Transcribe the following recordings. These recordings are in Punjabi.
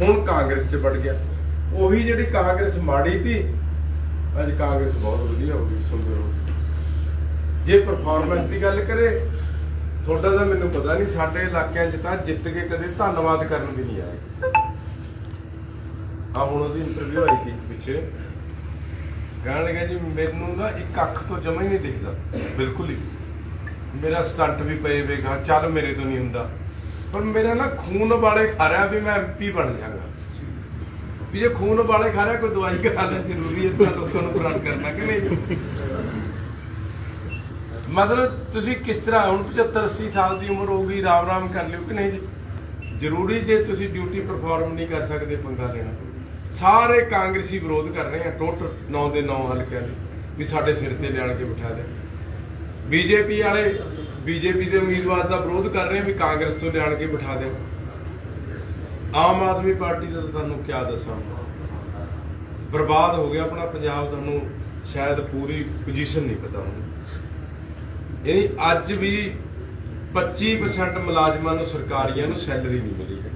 ਹੁਣ ਕਾਂਗਰਸ 'ਚ ਵੜ ਗਿਆ। ਉਹੀ ਜਿਹੜੀ ਕਾਂਗਰਸ ਮਾੜੀ ਸੀ, ਅੱਜ ਕਾਂਗਰਸ ਬਹੁਤ ਵਧੀਆ ਹੋ ਗਈ ਸੁੰਦਰ ਹੋ ਜੇ ਪਰਫਾਰਮੈਂਸ ਦੀ ਗੱਲ ਕਰੇ, ਤੁਹਾਡਾ ਤਾਂ ਮੈਨੂੰ ਪਤਾ ਨਹੀਂ, ਸਾਡੇ ਇਲਾਕਿਆਂ 'ਚ ਤਾਂ ਜਿੱਤ ਕੇ ਕਦੇ ਧੰਨਵਾਦ ਕਰਨ ਵੀ ਨਹੀਂ ਆਇਆ ਆ ਹੁਣ ਉਹਦੀ ਇੰਟਰਵਿਊ ਆਈ ਸੀ ਪਿੱਛੇ। ਕਹਿਣ ਲੱਗਾ ਜੀ, ਮੈਨੂੰ ਨਾ ਇੱਕ ਅੱਖ ਤੋਂ ਜਮਾ ਹੀ ਨਹੀਂ ਦਿਖਦਾ। ਬਿਲਕੁਲ ਹੀ। ਮੇਰਾ ਸਟੰਟ ਵੀ ਪਏ ਵੇਗਾ ਚੱਲ ਮੇਰੇ ਤੋਂ ਨਹੀਂ ਹੁੰਦਾ। ਪਰ ਮੇਰਾ ਨਾ ਖੂਨ ਵਾਲੇ ਖਾ ਰਿਹਾ ਵੀ ਮੈਂ ਐਮਪੀ ਬਣ ਜਾਗਾ। ਵੀ ਜੇ ਖੂਨ ਵਾਲੇ ਖਾ ਰਿਹਾ, ਕੋਈ ਦਵਾਈ ਖਾਣਾ ਜ਼ਰੂਰੀ ਹੈ ਤਾਂ ਲੋਕਾਂ ਨੂੰ ਪ੍ਰਣ ਕਰਨਾ ਕਿ ਨਹੀਂ? ਮਤਲਬ ਤੁਸੀਂ ਕਿਸ ਤਰ੍ਹਾਂ, ਹੁਣ 75 80 ਸਾਲ ਦੀ ਉਮਰ ਹੋ ਗਈ ਰਾਮ ਰਾਮ ਕਰ ਲਿਓ ਕਿ ਨਹੀਂ ਜੀ? ਜ਼ਰੂਰੀ ਜੇ ਤੁਸੀਂ ਡਿਊਟੀ ਪਰਫਾਰਮ ਨਹੀਂ ਕਰ ਸਕਦੇ ਪੰਗਾ ਲੈਣਾ। ਸਾਰੇ ਕਾਂਗਰਸੀ ਵਿਰੋਧ ਕਰ ਰਹੇ ਆ, ਟੋਟਲ 9 ਦੇ 9 ਹਲਕਿਆਂ ਦੇ, ਵੀ ਸਾਡੇ ਸਿਰ ਤੇ ਲਿਆਣ ਕੇ ਬਿਠਾ ਦੇ। ਬੀਜੇਪੀ ਵਾਲੇ ਬੀਜੇਪੀ ਦੇ ਉਮੀਦਵਾਰ ਦਾ ਵਿਰੋਧ ਕਰ ਰਹੇ ਆ ਵੀ ਕਾਂਗਰਸ ਤੋਂ ਲਿਆਣ ਕੇ ਬਿਠਾ ਦੇ ਆਮ ਆਦਮੀ ਪਾਰਟੀ ਦਾ ਤੁਹਾਨੂੰ ਕੀ ਦੱਸਾਂ। ਬਰਬਾਦ ਹੋ ਗਿਆ ਆਪਣਾ ਪੰਜਾਬ, ਤੁਹਾਨੂੰ ਸ਼ਾਇਦ ਪੂਰੀ ਪੋਜੀਸ਼ਨ ਨਹੀਂ ਪਤਾ ਹੁਣ। ਯਾਨੀ ਅੱਜ ਵੀ 25% ਮੁਲਾਜ਼ਮਾਂ ਨੂੰ ਸਰਕਾਰੀਆਂ ਨੂੰ ਸੈਲਰੀ ਨਹੀਂ ਮਿਲੀ। ਹੈ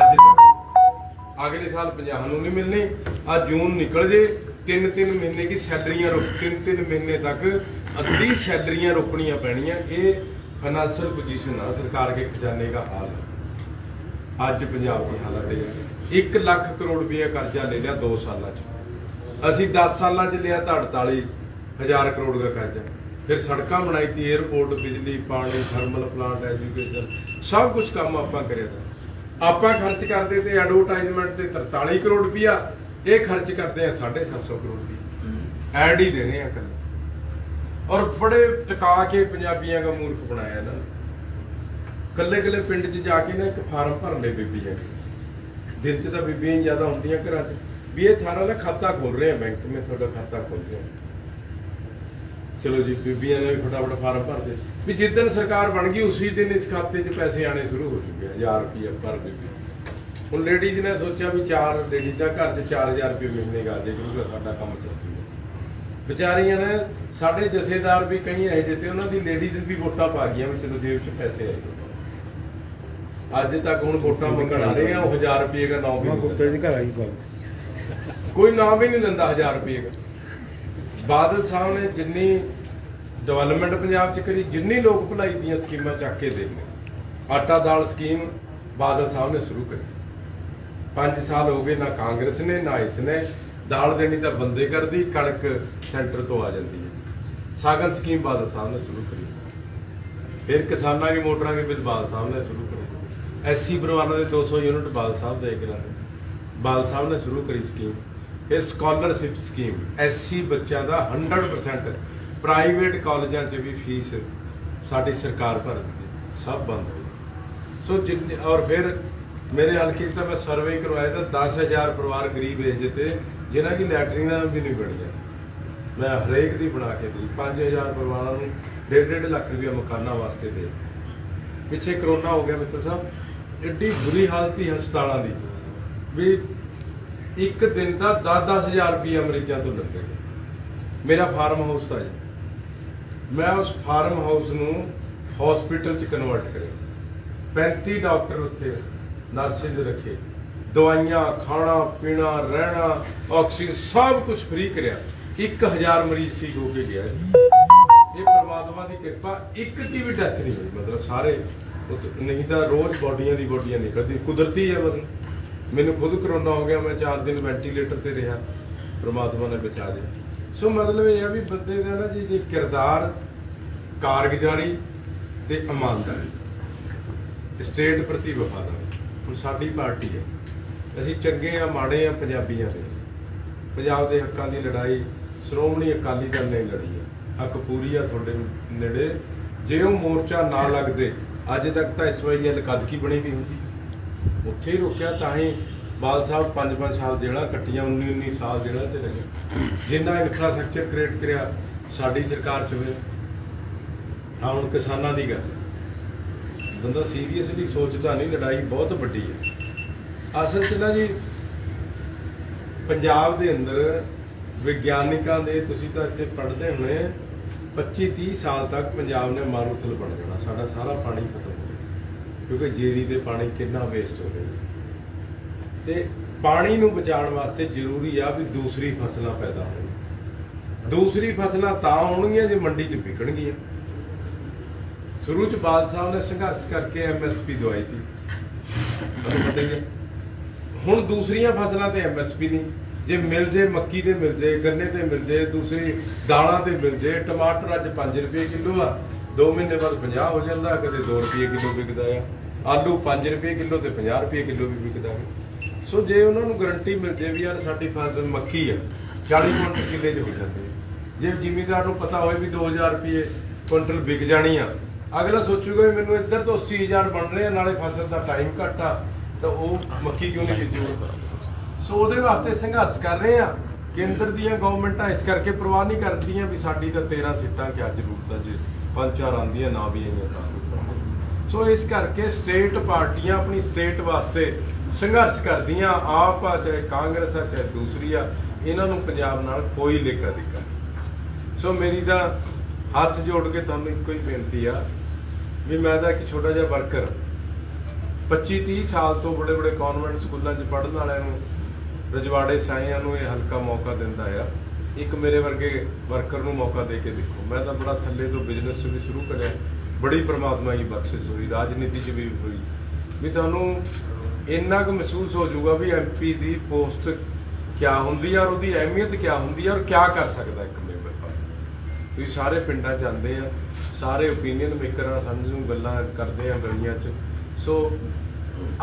ਅੱਜ ਤੱਕ ਅਗਲੇ ਸਾਲ 50 ਨੂੰ ਨਹੀਂ ਮਿਲਣੀ ਆ ਜੂਨ ਨਿਕਲ ਜੇ ਤਿੰਨ ਤਿੰਨ ਮਹੀਨੇ ਦੀ ਸੈਲਰੀਆਂ ਰੁਕ ਤਿੰਨ ਤਿੰਨ ਮਹੀਨੇ ਤੱਕ ਅੱਧੀ ਸੈਲਰੀਆਂ ਰੁਕਣੀਆਂ ਪੈਣੀਆਂ ਇਹ ਫਾਈਨੈਂਸ਼ੀਅਲ ਪੋਜੀਸ਼ਨ ਆ ਸਰਕਾਰ ਦੇ ਖਜ਼ਾਨੇ ਦਾ ਹਾਲ ਅੱਜ ਪੰਜਾਬ ਦੀ ਹਾਲਤ ਇਹ 1 ਲੱਖ ਕਰੋੜ ਰੁਪਏ ਕਰਜ਼ਾ ਲੈ ਲਿਆ 2 ਸਾਲਾਂ 'ਚ। ਅਸੀਂ 10 ਸਾਲਾਂ 'ਚ ਲਿਆ ਤਾਂ 48 ਹਜ਼ਾਰ ਕਰੋੜ ਦਾ ਕਰਜ਼ਾ। ਫਿਰ ਸੜਕਾਂ ਬਣਾਈ ਤੀ 에어ਪੋਰਟ ਬਿਜਲੀ ਪਾਣੀ ਥਰਮਲ ਪਲਾਂਟ ਐਜੂਕੇਸ਼ਨ ਸਭ ਕੁਝ ਕੰਮ ਆਪਾਂ ਕਰਿਆ ਤਾ। ਆਪਾਂ ਖਰਚ ਕਰਦੇ ਤੇ ਐਡਵਰਟਾਈਜ਼ਮੈਂਟ ਤੇ 43 ਕਰੋੜ ਰੁਪਇਆ ਇਹ ਖਰਚ ਕਰਦੇ ਆ 750 ਕਰੋੜ ਰੁਪਇਆ। ਐਡ ਹੀ ਦੇਣੇ ਆ ਕੱਲ ਔਰ ਬੜੇ ਟਿਕਾ ਕੇ ਪੰਜਾਬੀਆਂ ਦਾ ਮੂਰਖ ਬਣਾਇਆ ਇਹਨਾਂ ਨੇ। ਕੱਲੇ ਕੱਲੇ ਪਿੰਡ 'ਚ ਜਾ ਕੇ ਨਾ ਇੱਕ ਫਾਰਮ ਭਰ ਲੈ ਬੀਬੀਆਂ ਦਿਨ 'ਚ ਤਾਂ ਬੀਬੀਆਂ ਜ਼ਿਆਦਾ ਹੁੰਦੀਆਂ ਘਰਾਂ 'ਚ। ਵੀ ਇਹ ਥਾਰਾ ਨਾ ਖਾਤਾ ਖੋਲ ਰਹੇ ਆ ਬੈਂਕ, ਮੈਂ ਤੁਹਾਡਾ ਖਾਤਾ ਖੋਲ ਰਿਹਾ। ਚਲੋ ਜੀ, ਬੀਬੀਆਂ ਨੇ ਵੀ ਫਟਾਫਟ ਫਾਰਮ ਭਰ ਦੇ ਵੀ ਜਿੱਦਣ ਸਰਕਾਰ ਬਣ ਗਈ, ਉਸੇ ਦਿਨ ਇਸ ਖਾਤੇ 'ਚ ਪੈਸੇ ਆਣੇ ਸ਼ੁਰੂ ਹੋ ਜੂਗੇ 1000 ਰੁਪਏ ਪਰ ਬੀਬੀ। ਹੁਣ ਲੇਡੀਜ਼ ਨੇ ਸੋਚਿਆ ਵੀ ਚਾਰ ਲੇਡੀਜ਼ ਦਾ ਘਰ 'ਚ 4000 ਰੁਪਏ ਮਹੀਨੇ ਗਾ, ਜੇ ਕਿਉਂਕਿ ਸਾਡਾ ਕੰਮ ਚੱਲ ਵਿਚਾਰੀਆਂ ਨੇ ਸਾਡੇ ਜਥੇਦਾਰ ਵੀ ਕਈ ਇਹੋ ਜਿਹੇ ਤੇ ਉਹਨਾਂ ਦੀ ਲੇਡੀਜ਼ ਵੀ ਵੋਟਾਂ ਪਾ ਗਈਆਂ ਵੀ ਚਲੋ ਜੇਬ 'ਚ ਪੈਸੇ ਆਏ। ਅੱਜ ਤੱਕ ਹੁਣ ਵੋਟਾਂ ਮੰਗਣ ਆ ਰਹੇ ਆ ਉਹ 1000 ਰੁਪਏ ਦਾ ਨਾਮ ਵੀ ਗੁਪਤਾ ਜੀ ਘਰ ਆਈ ਬਾਬੂ ਕੋਈ ਨਾਮ ਵੀ ਨਹੀਂ ਦਿੰਦਾ 1000 ਰੁਪਏ ਦਾ। ਬਾਦਲ ਸਾਹਿਬ ਨੇ ਜਿੰਨੀ ਡਿਵੈਲਪਮੈਂਟ ਪੰਜਾਬ ਚ ਕਰੀ ਜਿੰਨੀ ਲੋਕ ਭਲਾਈ ਦੀਆਂ ਸਕੀਮਾਂ ਚੱਕ ਕੇ ਦੇ ਨੇ ਆਟਾ ਦਾਲ ਸਕੀਮ ਬਾਦਲ ਸਾਹਿਬ ਨੇ ਸ਼ੁਰੂ ਕਰੀ। 5 ਸਾਲ ਹੋ ਗਏ ਨਾ ਕਾਂਗਰਸ ਨੇ ਨਾ ਇਸ ਨੇ। ਦਾਲ ਦੇਣੀ ਤਾਂ ਬੰਦੇ ਕਰਦੀ, ਕਣਕ ਸੈਂਟਰ ਤੋਂ ਆ ਜਾਂਦੀ ਹੈ। ਸਾਗਰ ਸਕੀਮ ਬਾਦਲ ਸਾਹਿਬ ਨੇ ਸ਼ੁਰੂ ਕਰੀ। ਫਿਰ ਕਿਸਾਨਾਂ ਦੀ ਮੋਟਰਾਂ ਦੇ ਬਿੱਲ ਬਾਦਲ ਸਾਹਿਬ ਨੇ ਸ਼ੁਰੂ ਕਰੀ। ਐਸਸੀ ਪਰਿਵਾਰਾਂ ਦੇ 200 ਯੂਨਿਟ ਬਾਦਲ ਸਾਹਿਬ ਦੇ ਕੇ ਬਾਦਲ ਸਾਹਿਬ ਨੇ ਸ਼ੁਰੂ ਕਰੀ ਸਕੀਮ। ਫਿਰ ਸਕਾਲਰਸ਼ਿਪ ਸਕੀਮ। ਐਸਸੀ ਬੱਚਿਆਂ ਦਾ 100% ਪ੍ਰਾਈਵੇਟ ਕਾਲਜਾਂ 'ਚ ਵੀ ਫੀਸ ਸਾਡੀ ਸਰਕਾਰ ਭਰ ਸਭ ਬੰਦ ਹੋ ਗਏ। ਸੋ ਜਿੰਨੇ ਔਰ ਫਿਰ ਮੇਰੇ ਹਲਕੇ 'ਚ ਤਾਂ ਮੈਂ ਸਰਵੇ ਕਰਵਾਇਆ ਤਾਂ 10000 ਪਰਿਵਾਰ ਗਰੀਬ ਏਜ ਤੇ ਜਿਨ੍ਹਾਂ ਦੀ ਲੈਟਰਿਨਾਂ ਵੀ ਨਹੀਂ ਬਣੀਆਂ। ਮੈਂ ਹਰੇਕ ਦੀ ਬਣਾ ਕੇ ਦਿੱਤੀ 5000 ਪਰਿਵਾਰਾਂ ਨੂੰ 1.5 ਲੱਖ ਰੁਪਇਆ ਮਕਾਨਾਂ ਵਾਸਤੇ ਦੇ। ਪਿੱਛੇ ਕਰੋਨਾ ਹੋ ਗਿਆ ਮਿੱਤਰ ਸਾਹਿਬ ਐਡੀ ਬੁਰੀ ਹਾਲਤ ਸੀ ਹਸਪਤਾਲਾਂ ਦੀ ਵੀ ਇੱਕ ਦਿਨ ਦਾ 10-10000 ਰੁਪਇਆ ਮਰੀਜ਼ਾਂ ਤੋਂ ਲੱਗੇ ਮੇਰਾ ਫਾਰਮ ਹਾਊਸ ਤਾਂ ਜੀ ਮੈਂ ਉਸ ਫਾਰਮ ਹਾਊਸ ਨੂੰ ਹਸਪੀਟਲ ਚ ਕਨਵਰਟ ਕਰਿਆ। 35 ਡਾਕਟਰ ਉੱਥੇ ਨਰਸਿਸ ਰੱਖੇ। ਦਵਾਈਆਂ, ਖਾਣਾ, ਪੀਣਾ, ਰਹਿਣਾ, ਆਕਸੀਜਨ, ਸਭ ਕੁਝ ਫ੍ਰੀ ਕਰਿਆ। 1000 ਮਰੀਜ਼ ਠੀਕ ਹੋ ਕੇ ਗਿਆ ਇਹ ਪਰਮਾਤਮਾ ਦੀ ਕਿਰਪਾ, ਇੱਕ ਦੀ ਵੀ ਡੈਥ ਨਹੀਂ ਹੋਈ। ਮਤਲਬ ਸਾਰੇ ਉੱਥੇ- ਨਹੀਂ ਤਾਂ ਰੋਜ਼ ਬਾਡੀਆਂ ਦੀ ਬਾਡੀਆਂ ਨਿਕਲਦੀ ਕੁਦਰਤੀ ਹੈ ਮਤਲਬ ਮੈਨੂੰ ਖੁਦ ਕਰੋਨਾ ਹੋ ਗਿਆ, ਮੈਂ 4 ਦਿਨ ਵੈਂਟੀਲੇਟਰ ਤੇ ਰਿਹਾ। ਪਰਮਾਤਮਾ ਨੇ ਬਚਾ ਲਿਆ। ਸੋ ਮਤਲਬ ਇਹ ਆ ਵੀ ਬੰਦੇ ਦਾ ਨਾ ਜੀ, ਜੇ ਕਿਰਦਾਰ ਕਾਰਗੁਜ਼ਾਰੀ ਤੇ ਇਮਾਨਦਾਰੀ। ਸਟੇਟ ਪ੍ਰਤੀ ਵਫਾਦਾਰੀ। ਹੁਣ ਸਾਡੀ ਪਾਰਟੀ ਹੈ। ਅਸੀਂ ਚੰਗੇ ਆ, ਮਾੜੇ ਆ, ਪੰਜਾਬੀਆਂ ਦੇ। ਪੰਜਾਬ ਦੇ ਹੱਕਾਂ ਦੀ ਲੜਾਈ, ਸ਼੍ਰੋਮਣੀ ਅਕਾਲੀ ਦਲ ਨੇ ਲੜੀ ਹੈ ਹੱਕ ਪੂਰੀ ਆ ਤੁਹਾਡੇ ਨੇੜੇ। ਜੇ ਉਹ ਮੋਰਚਾ ਨਾ ਲੱਗਦੇ, ਅੱਜ ਤੱਕ ਤਾਂ ਇਸ ਵਾਰੀ ਇਹ ਕਦਕੀ ਬਣੀ ਵੀ ਹੁੰਦੀ? ਉੱਥੇ ਹੀ ਰੁਕਿਆ ਤਾਂ ਹੀ ਬਾਲ ਸਾਹਿਬ 5-5 ਸਾਲ ਜਿਹੜਾ ਕੱਟੀਆਂ 19-19 ਸਾਲ ਜਿਹੜਾ ਤੇ ਰਹੇ ਜਿੰਨਾ ਇਨਫਰਾਸਟ੍ਰਕਚਰ ਕ੍ਰੀਏਟ ਕਰਿਆ, ਸਾਡੀ ਸਰਕਾਰ ਚ ਹੋਇਆ। ਹਾਂ ਹੁਣ ਕਿਸਾਨਾਂ ਦੀ ਗੱਲ। ਬੰਦਾ ਸੀਰੀਅਸਲੀ ਸੋਚਦਾ ਨਹੀਂ, ਲੜਾਈ ਬਹੁਤ ਵੱਡੀ ਹੈ ਅਸਲ 'ਚ ਨਾ ਜੀ, ਪੰਜਾਬ ਦੇ ਅੰਦਰ ਵਿਗਿਆਨਿਕਾਂ ਦੇ, ਤੁਸੀਂ ਤਾਂ ਇੱਥੇ ਪੜ੍ਹਦੇ ਹੋਣੇ 25 30 ਸਾਲ ਤੱਕ ਪੰਜਾਬ ਨੇ ਮਾਰੂਥਲ ਬਣ ਜਾਣਾ। ਸਾਡਾ ਸਾਰਾ ਪਾਣੀ ਖਤਮ ਹੋ ਜਾਣਾ। ਕਿਉਂਕਿ ਜੀਰੀ ਦੇ ਪਾਣੀ ਕਿੰਨਾ ਵੇਸਟ ਹੋ ਰਿਹਾ ਤੇ ਪਾਣੀ ਨੂੰ ਬਚਾਉਣ ਵਾਸਤੇ ਜ਼ਰੂਰੀ ਆ ਵੀ ਦੂਸਰੀ ਫਸਲਾਂ ਪੈਦਾ ਹੋਣ। ਦੂਸਰੀ ਫਸਲਾਂ ਤਾਂ ਹੋਣਗੀਆਂ ਜੇ ਮੰਡੀ 'ਚ ਵਿਕਣਗੀਆਂ। ਸ਼ੁਰੂ 'ਚ ਬਾਲ ਸਾਹਿਬ ਨੇ ਸੰਘਰਸ਼ ਕਰਕੇ ਐਮਐਸਪੀ ਦਵਾਈ ਸੀ ਹੁਣ ਦੂਸਰੀਆਂ ਫਸਲਾਂ ਤੇ ਐਮਐਸਪੀ ਨਹੀਂ। ਜੇ ਮਿਲ ਜੇ, ਮੱਕੀ ਤੇ ਮਿਲ ਜੇ, ਗੰਨੇ ਤੇ ਮਿਲ ਜੇ, ਦੂਸਰੀ ਦਾਲਾਂ ਤੇ ਮਿਲ ਜੇ, ਟਮਾਟਰ ਅੱਜ 5 ਰੁਪਏ ਕਿਲੋ ਆ। 2 ਮਹੀਨੇ ਬਾਅਦ 50 ਹੋ ਜਾਂਦਾ, ਕਦੇ 2 ਰੁਪਏ ਕਿਲੋ ਵਿਕਦਾ ਆ। ਆਲੂ 5 ਰੁਪਏ ਕਿਲੋ ਤੇ 50 ਰੁਪਏ ਕਿਲੋ ਵੀ ਵਿਕਦਾ ਹੈ ਸੋ ਜੇ ਉਹਨਾਂ ਨੂੰ ਗਰੰਟੀ ਮਿਲ ਜੇ ਵੀ ਯਾਰ ਸਾਡੀ ਫਸਲ ਮੱਕੀ ਆ 40 ਕੁਇੰਟਲ ਕਿੱਲੇ 'ਚ ਹੋ ਜਾਂਦੀ ਜੇ ਜ਼ਿਮੀਦਾਰ ਨੂੰ ਪਤਾ ਹੋਵੇ ਵੀ 2000 ਰੁਪਏ ਕੁਇੰਟਲ ਵਿਕ ਜਾਣੀ ਆ, ਅਗਲਾ ਸੋਚੂਗਾ ਵੀ ਮੈਨੂੰ ਇੱਧਰ ਤੋਂ 80000 ਬਣ ਰਹੇ ਆ, ਨਾਲੇ ਫਸਲ ਦਾ ਟਾਈਮ ਘੱਟ ਆ। ਤਾਂ ਉਹ ਮੱਕੀ ਕਿਉਂ ਨਹੀਂ ਬੀਜੂਗਾ ਸੋ ਉਹਦੇ ਵਾਸਤੇ ਸੰਘਰਸ਼ ਕਰ ਰਹੇ ਆ ਕੇਂਦਰ ਦੀਆਂ ਗਵਰਨਮੈਂਟਾਂ ਇਸ ਕਰਕੇ ਪ੍ਰਵਾਹ ਨਹੀਂ ਕਰਦੀਆਂ ਵੀ ਸਾਡੀ ਤਾਂ 13 ਸੀਟਾਂ ਕਿਆ ਜ਼ਰੂਰਤ ਆ ਜੇ ਪੰਜ ਚਾਰ ਆਂਦੀਆਂ ਨਾ ਵੀ ਆਈਆਂ ਤਾਂ ਸੋ ਇਸ ਕਰਕੇ ਸਟੇਟ ਪਾਰਟੀਆਂ ਆਪਣੀ ਸਟੇਟ ਵਾਸਤੇ ਸੰਘਰਸ਼ ਕਰਦੀਆਂ। ਆਪ ਆ, ਚਾਹੇ ਕਾਂਗਰਸ ਆ, ਚਾਹੇ ਦੂਸਰੀ ਆ, ਇਹਨਾਂ ਨੂੰ ਪੰਜਾਬ ਨਾਲ ਕੋਈ ਲੇਖਾ ਦੇਗਾ ਸੋ ਮੇਰੀ ਤਾਂ ਹੱਥ ਜੋੜ ਕੇ ਤੁਹਾਨੂੰ ਇੱਕੋ ਹੀ ਬੇਨਤੀ ਆ ਵੀ ਮੈਂ ਤਾਂ ਇੱਕ ਛੋਟਾ ਜਿਹਾ ਵਰਕਰ 25 30 ਸਾਲ ਤੋਂ ਬੜੇ ਬੜੇ ਕਨਵੈਂਟ ਸਕੂਲਾਂ 'ਚ ਪੜ੍ਹਨ ਵਾਲਿਆਂ ਨੂੰ, ਰਜਵਾੜੇ ਸਾਈਆਂ ਨੂੰ ਇਹ ਹਲਕਾ ਮੌਕਾ ਦਿੰਦਾ ਆ। ਇੱਕ ਮੇਰੇ ਵਰਗੇ ਵਰਕਰ ਨੂੰ ਮੌਕਾ ਦੇ ਕੇ ਦੇਖੋ। ਮੈਂ ਤਾਂ ਬੜਾ ਥੱਲੇ ਤੋਂ ਬਿਜ਼ਨਸ ਵੀ ਸ਼ੁਰੂ ਕਰਿਆ। ਬੜੀ ਪ੍ਰਮਾਤਮਾ ਦੀ ਬਖਸ਼ਿਸ਼ ਹੋਈ, ਰਾਜਨੀਤੀ 'ਚ ਵੀ ਹੋਈ। ਵੀ ਤੁਹਾਨੂੰ ਇੰਨਾ ਕੁ ਮਹਿਸੂਸ ਹੋ ਜਾਊਗਾ ਵੀ ਐਮਪੀ ਦੀ ਪੋਸਟ ਕਿਆ ਹੁੰਦੀ ਆ ਔਰ ਉਹਦੀ ਅਹਿਮੀਅਤ ਕਿਆ ਹੁੰਦੀ ਆ ਔਰ ਕਿਆ ਕਰ ਸਕਦਾ ਇੱਕ ਮੈਂਬਰ ਤੁਸੀਂ ਸਾਰੇ ਪਿੰਡਾਂ 'ਚ ਜਾਂਦੇ ਆ, ਸਾਰੇ ਓਪੀਨੀਅਨ ਮੇਕਰਾਂ ਸਮਝ ਨੂੰ ਗੱਲਾਂ ਕਰਦੇ ਆ ਗਲੀਆਂ 'ਚ। ਸੋ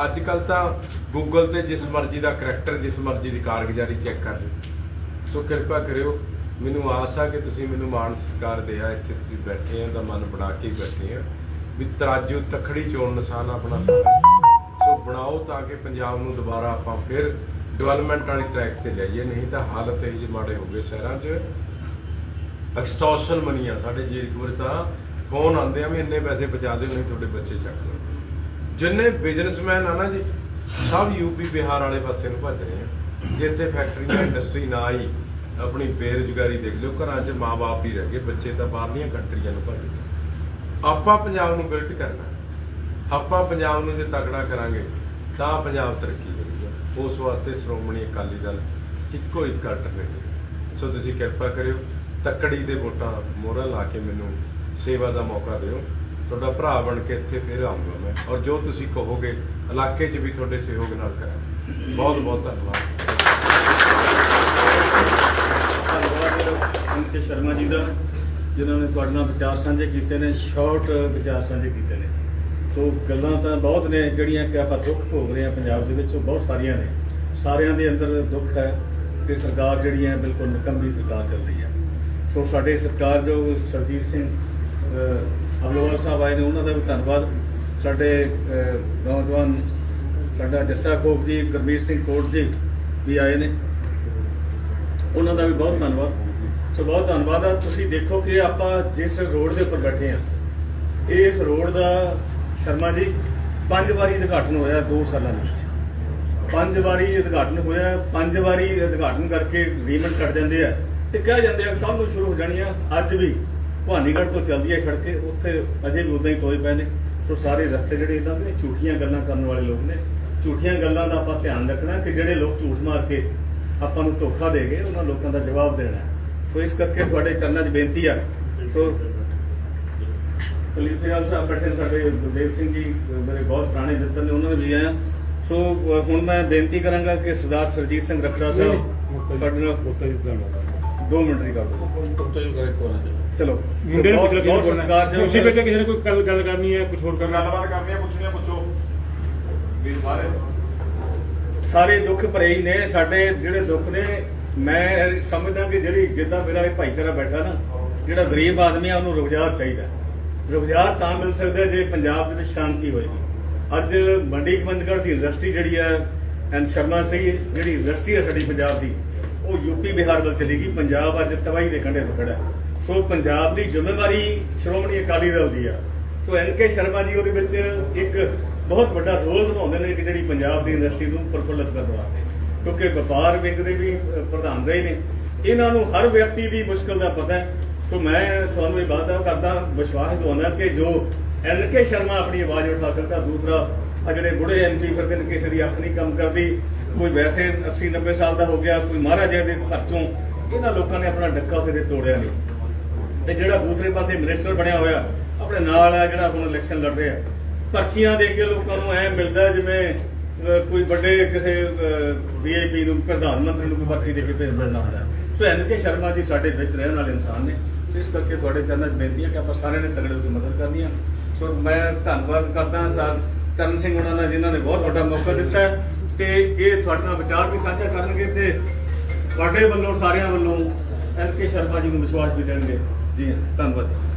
ਅੱਜ ਕੱਲ ਤਾਂ ਗੂਗਲ ਤੇ ਜਿਸ ਮਰਜ਼ੀ ਦਾ ਕਰੈਕਟਰ ਜਿਸ ਮਰਜ਼ੀ ਦੀ ਕਾਰਗੁਜ਼ਾਰੀ ਚੈੱਕ ਕਰ ਲਿਓ। ਸੋ ਕਿਰਪਾ ਕਰਿਓ, ਮੈਨੂੰ ਆਸ ਆ ਕਿ ਤੁਸੀਂ ਮੈਨੂੰ ਮਾਣ ਸਤਿਕਾਰ ਦਿਆ, ਇੱਥੇ ਤੁਸੀਂ ਬੈਠੇ ਆ ਤਾਂ ਮਨ ਬਣਾ ਕੇ ਬੈਠੇ ਆ ਵੀ ਤਰਾਜੂ, ਤਖੜੀ ਚੋਣ ਨਿਸ਼ਾਨ ਆਪਣਾ ਸੋ ਬਣਾਓ ਤਾਂ ਕਿ ਪੰਜਾਬ ਨੂੰ ਦੁਬਾਰਾ ਆਪਾਂ ਫਿਰ ਡਿਵੈਲਪਮੈਂਟ ਵਾਲੀ ਟਰੈਕ ਤੇ ਲਿਆਈਏ ਨਹੀਂ ਤਾਂ ਹਾਲਤ ਇਹ ਜਿਹੇ ਮਾੜੇ ਹੋ ਗਏ ਸ਼ਹਿਰਾਂ 'ਚ। ਐਕਸਟੋਰਸ਼ਨ ਮਨੀਆਂ ਸਾਡੇ ਜੀਰਕਪੁਰ ਤਾਂ ਫੋਨ ਆਉਂਦੇ ਆ ਵੀ ਇੰਨੇ ਪੈਸੇ ਬਚਾ ਦਿਓ, ਨਹੀਂ ਤੁਹਾਡੇ ਬੱਚੇ ਚੱਕ ਲਓ। ਜਿੰਨੇ ਬਿਜ਼ਨਸਮੈਨ ਆ ਨਾ ਜੀ, ਸਭ ਯੂਪੀ ਬਿਹਾਰ ਵਾਲੇ ਪਾਸੇ ਨੂੰ ਭੱਜ ਰਹੇ ਆ। ਜੇ ਇੱਥੇ ਫੈਕਟਰੀਆਂ ਇੰਡਸਟਰੀ ਨਾ ਆਈ, ਆਪਣੀ ਬੇਰੁਜ਼ਗਾਰੀ ਦੇਖ ਲਿਓ, ਘਰਾਂ 'ਚ ਮਾਪੇ ਹੀ ਰਹਿ ਗਏ, ਬੱਚੇ ਤਾਂ ਬਾਹਰਲੀਆਂ ਕੰਟਰੀਆਂ ਨੂੰ ਭੱਜ ਗਏ। ਆਪਾਂ ਪੰਜਾਬ ਨੂੰ ਬਿਲਟ ਕਰਨਾ ਆਪਾਂ ਪੰਜਾਬ ਨੂੰ ਜੇ ਤਕੜਾ ਕਰਾਂਗੇ, ਤਾਂ ਪੰਜਾਬ ਤਰੱਕੀ ਕਰੂਗਾ। ਉਸ ਵਾਸਤੇ ਸ਼੍ਰੋਮਣੀ ਅਕਾਲੀ ਦਲ ਇੱਕੋ ਇੱਕ ਅਲਟਰਨੇਟਿਵ ਸੋ ਤੁਸੀਂ ਕਿਰਪਾ ਕਰਿਓ, ਤੱਕੜੀ ਦੇ ਵੋਟਾਂ ਮੋਹਰਾਂ ਲਾ ਕੇ ਮੈਨੂੰ ਸੇਵਾ ਦਾ ਮੌਕਾ ਦਿਓ। ਤੁਹਾਡਾ ਭਰਾ ਬਣ ਕੇ ਇੱਥੇ ਫਿਰ ਆਉਂਗਾ ਮੈਂ। ਔਰ ਜੋ ਤੁਸੀਂ ਕਹੋਗੇ, ਇਲਾਕੇ 'ਚ ਵੀ ਤੁਹਾਡੇ ਸਹਿਯੋਗ ਨਾਲ ਕਰਾਂਗਾ। ਬਹੁਤ ਬਹੁਤ ਧੰਨਵਾਦ। ਧੰਨਵਾਦ ਅੰਕਿਤ ਸ਼ਰਮਾ ਜੀ ਦਾ, ਜਿਨ੍ਹਾਂ ਨੇ ਤੁਹਾਡੇ ਨਾਲ ਵਿਚਾਰ ਸਾਂਝੇ ਕੀਤੇ ਨੇ, ਸ਼ਾਰਟ ਵਿਚਾਰ ਸਾਂਝੇ ਕੀਤੇ ਨੇ। ਸੋ ਗੱਲਾਂ ਤਾਂ ਬਹੁਤ ਨੇ, ਜਿਹੜੀਆਂ ਕਿ ਆਪਾਂ ਦੁੱਖ ਭੋਗ ਰਹੇ ਹਾਂ ਪੰਜਾਬ ਦੇ ਵਿੱਚ, ਉਹ ਬਹੁਤ ਸਾਰੀਆਂ ਨੇ। ਸਾਰਿਆਂ ਦੇ ਅੰਦਰ ਦੁੱਖ ਹੈ ਕਿ ਸਰਕਾਰ ਜਿਹੜੀ ਹੈ ਬਿਲਕੁਲ ਨਿਕੰਮੀ ਸਰਕਾਰ ਚੱਲ ਰਹੀ ਹੈ। ਸੋ ਸਾਡੇ ਸਰਕਾਰ ਜੋ ਸਰਜੀਤ ਸਿੰਘ ਅਹ, ਅਬਲੋਵਾਲ ਸਾਹਿਬ ਆਏ ਨੇ ਉਹਨਾਂ ਦਾ ਵੀ ਧੰਨਵਾਦ। ਸਾਡੇ ਨੌਜਵਾਨ ਸਾਡਾ ਜੱਸਾ ਕੋਕ ਜੀ ਗੁਰਮੀਤ ਸਿੰਘ ਕੋਟ ਜੀ ਵੀ ਆਏ ਨੇ। ਉਹਨਾਂ ਦਾ ਵੀ ਬਹੁਤ ਧੰਨਵਾਦ। ਸੋ ਬਹੁਤ ਧੰਨਵਾਦ ਆ। ਤੁਸੀਂ ਦੇਖੋ ਕਿ ਆਪਾਂ ਜਿਸ ਰੋਡ ਦੇ ਉੱਪਰ ਬੈਠੇ ਆ ਇਸ ਰੋਡ ਦਾ ਸ਼ਰਮਾ ਜੀ ਪੰਜ ਵਾਰੀ ਉਦਘਾਟਨ ਹੋਇਆ 2 ਸਾਲਾਂ ਦੇ ਵਿੱਚ। ਪੰਜ ਵਾਰੀ ਉਦਘਾਟਨ ਹੋਇਆ ਪੰਜ ਵਾਰੀ ਉਦਘਾਟਨ ਕਰਕੇ ਅਗਰੀਮੈਂਟ ਕੱਟ ਜਾਂਦੇ ਆ ਤੇ ਕਹਿ ਜਾਂਦੇ ਆ ਕੱਲ ਨੂੰ ਸ਼ੁਰੂ ਹੋ ਜਾਣੀ ਆ ਅੱਜ ਵੀ। ਭਵਾਨੀਗੜ੍ਹ ਤੋਂ ਚੱਲਦੀ ਹੈ ਸੜਕੇ ਉੱਥੇ ਅਜੇ ਵੀ ਉਦਾਂ ਹੀ ਟੋਏ ਪਏ ਨੇ। ਸੋ ਸਾਰੇ ਰਸਤੇ ਜਿਹੜੇ ਇਦਾਂ ਦੇ ਝੂਠੀਆਂ ਗੱਲਾਂ ਕਰਨ ਵਾਲੇ ਲੋਕ ਨੇ। ਝੂਠੀਆਂ ਗੱਲਾਂ ਦਾ ਆਪਾਂ ਧਿਆਨ ਰੱਖਣਾ ਕਿ ਜਿਹੜੇ ਲੋਕ ਝੂਠ ਮਾਰ ਕੇ ਆਪਾਂ ਨੂੰ ਧੋਖਾ ਦੇ ਗਏ ਉਹਨਾਂ ਲੋਕਾਂ ਦਾ ਜਵਾਬ ਦੇਣਾ। ਸੋ ਇਸ ਕਰਕੇ ਤੁਹਾਡੇ ਚਰਨਾਂ 'ਚ ਬੇਨਤੀ ਆ। ਸੋ ਕਲੀਪਿਆਲ ਸਾਹਿਬ ਬੈਠੇ ਸਾਡੇ ਗੁਰਦੇਵ ਸਿੰਘ ਜੀ ਮੇਰੇ ਬਹੁਤ ਪੁਰਾਣੇ ਮਿੱਤਰ ਨੇ ਉਹਨਾਂ ਨੇ ਵੀ ਆਇਆ। ਸੋ ਹੁਣ ਮੈਂ ਬੇਨਤੀ ਕਰਾਂਗਾ ਕਿ ਸਰਦਾਰ ਸਰਜੀਤ ਸਿੰਘ ਰੱਖੜਾ ਸਾਹਿਬ ਸਾਡੇ ਨਾਲ 2 ਮਿੰਟ ਦੀ ਗੱਲ ਕਰੋ ਚਲੋ ਮੁੰਡੇ ਨੂੰ ਬਹੁਤ- ਪੁੱਛ ਲਓ ਬਹੁਤ ਕਿਹਨੇ ਕੋਲ ਸਤਿਕਾਰਯੋਗ ਤੁਸੀਂ ਬੈਠੇ ਕਿਸੇ ਨੇ ਕੋਈ ਗੱਲ ਗੱਲ ਕਰਨੀ ਹੈ ਕੁਝ ਹੋਰ ਕਰਨਾ ਗੱਲਬਾਤ ਕਰਨੀ ਆ ਪੁੱਛਣੀਆਂ ਪੁੱਛੋ। ਵੀ ਸਾਰੇ ਸਾਰੇ ਦੁੱਖ ਭਰੇ ਹੀ ਨੇ ਸਾਡੇ ਜਿਹੜੇ ਦੁੱਖ ਨੇ ਮੈਂ ਸਮਝਦਾ ਕਿ ਜਿਹੜੀ ਜਿੱਦਾਂ ਮੇਰਾ ਇਹ ਭਾਈਚਾਰਾ ਬੈਠਾ ਨਾ ਜਿਹੜਾ ਗਰੀਬ ਆਦਮੀ ਆ ਉਹਨੂੰ ਰੁਜ਼ਗਾਰ ਚਾਹੀਦਾ। ਰੁਜ਼ਗਾਰ ਤਾਂ ਮਿਲ ਸਕਦਾ ਜੇ ਪੰਜਾਬ ਦੇ ਵਿੱਚ ਸ਼ਾਂਤੀ ਹੋਏਗੀ ਅੱਜ ਮੰਡੀ ਗੋਬਿੰਦਗੜ੍ਹ ਦੀ ਇੰਡਸਟਰੀ ਜਿਹੜੀ ਹੈ ਐਨ ਸ਼ਰਮਾ ਸਿੰਘ ਜਿਹੜੀ ਇੰਡਸਟਰੀ ਹੈ ਸਾਡੀ ਪੰਜਾਬ ਦੀ ਉਹ ਯੂਪੀ ਬਿਹਾਰ ਵੱਲ ਚਲੀ ਗਈ। ਪੰਜਾਬ ਅੱਜ ਤਬਾਹੀ ਦੇ ਕੰਢੇ ਤੇ ਖੜਾ ਹੈ। ਸੋ ਪੰਜਾਬ ਦੀ ਜ਼ਿੰਮੇਵਾਰੀ ਸ਼੍ਰੋਮਣੀ ਅਕਾਲੀ ਦਲ ਦੀ ਆ। ਸੋ ਐਨ ਕੇ ਸ਼ਰਮਾ ਜੀ ਉਹਦੇ ਵਿੱਚ ਇੱਕ ਬਹੁਤ ਵੱਡਾ ਰੋਲ ਨਿਭਾਉਂਦੇ ਨੇ ਕਿ ਜਿਹੜੀ ਪੰਜਾਬ ਦੀ ਇੰਡਸਟਰੀ ਨੂੰ ਪ੍ਰਫੁੱਲਤ ਕਰਨ ਵਾਸਤੇ। ਕਿਉਂਕਿ ਵਪਾਰ ਵਿੰਗ ਦੇ ਵੀ ਪ੍ਰਧਾਨ ਰਹੇ ਨੇ। ਇਹਨਾਂ ਨੂੰ ਹਰ ਵਿਅਕਤੀ ਦੀ ਮੁਸ਼ਕਲ ਦਾ ਪਤਾ ਹੈ। ਸੋ ਮੈਂ ਤੁਹਾਨੂੰ ਇਹ ਵਾਅਦਾ ਕਰਦਾ, ਵਿਸ਼ਵਾਸ ਦਵਾਉਣਾ ਕਿ ਜੋ ਐਨ ਕੇ ਸ਼ਰਮਾ ਆਪਣੀ ਆਵਾਜ਼ ਉਠਾ ਸਕਦਾ, ਦੂਸਰਾ ਆ ਜਿਹੜੇ ਬੁੜੇ ਐਮਪੀ ਫਿਰਦੇ ਨੇ, ਕਿਸੇ ਦੀ ਅੱਖ ਨਹੀਂ ਕੰਮ ਕਰਦੀ। ਕੋਈ ਵੈਸੇ 80 90 ਸਾਲ ਦਾ ਹੋ ਗਿਆ, ਕੋਈ ਮਹਾਰਾਜਾ ਦੇ ਘਰ ਚੋਂ। ਇਹਨਾਂ ਲੋਕਾਂ ਨੇ ਆਪਣਾ ਡੱਕਾ ਕਿਤੇ ਤੋੜਿਆ ਨਹੀਂ। ਤੇ ਜਿਹੜਾ ਦੂਸਰੇ ਪਾਸੇ ਮਿਨਿਸਟਰ ਬਣਿਆ ਹੋਇਆ, ਆਪਣੇ ਨਾਲ ਆ ਜਿਹੜਾ ਹੁਣ ਇਲੈਕਸ਼ਨ ਲੜ ਰਿਹਾ। ਪਰਚੀਆਂ ਦੇ ਕੇ ਲੋਕਾਂ ਨੂੰ ਐ ਮਿਲਦਾ ਜਿਵੇਂ ਕੋਈ ਵੱਡੇ ਕਿਸੇ ਵੀਆਈਪੀ ਨੂੰ, ਪ੍ਰਧਾਨ ਮੰਤਰੀ ਨੂੰ ਕੋਈ ਪਰਚੀ ਦੇ ਕੇ ਭੇਜ ਮਿਲਣਾ ਹੁੰਦਾ। ਸੋ ਐਨ ਕੇ ਸ਼ਰਮਾ ਜੀ ਸਾਡੇ ਵਿੱਚ ਰਹਿਣ ਵਾਲੇ ਇਨਸਾਨ ਨੇ। ਇਸ ਕਰਕੇ ਤੁਹਾਡੇ ਚਰਨਾਂ 'ਚ ਬੇਨਤੀ ਹੈ ਕਿ ਆਪਾਂ ਸਾਰਿਆਂ ਨੇ ਤਗੜੇ ਹੋ ਕੇ ਮਦਦ ਕਰਨੀ ਆ ਸੋ ਮੈਂ ਧੰਨਵਾਦ ਕਰਦਾ ਸਰ ਚਰਨ ਸਿੰਘ ਉਹਨਾਂ ਨੇ ਜਿਨ੍ਹਾਂ ਨੇ ਬਹੁਤ ਵੱਡਾ ਮੌਕਾ ਦਿੱਤਾ ਹੈ ਤੇ ਇਹ ਤੁਹਾਡੇ ਨਾਲ ਵਿਚਾਰ ਵੀ ਸਾਂਝਾ ਕਰਨਗੇ ਤੇ ਤੁਹਾਡੇ ਵੱਲੋਂ, ਸਾਰਿਆਂ ਵੱਲੋਂ ਐਨ ਕੇ ਸ਼ਰਮਾ ਜੀ ਨੂੰ ਵਿਸ਼ਵਾਸ ਵੀ ਦੇਣਗੇ। ਜੀ ਹਾਂ, ਧੰਨਵਾਦ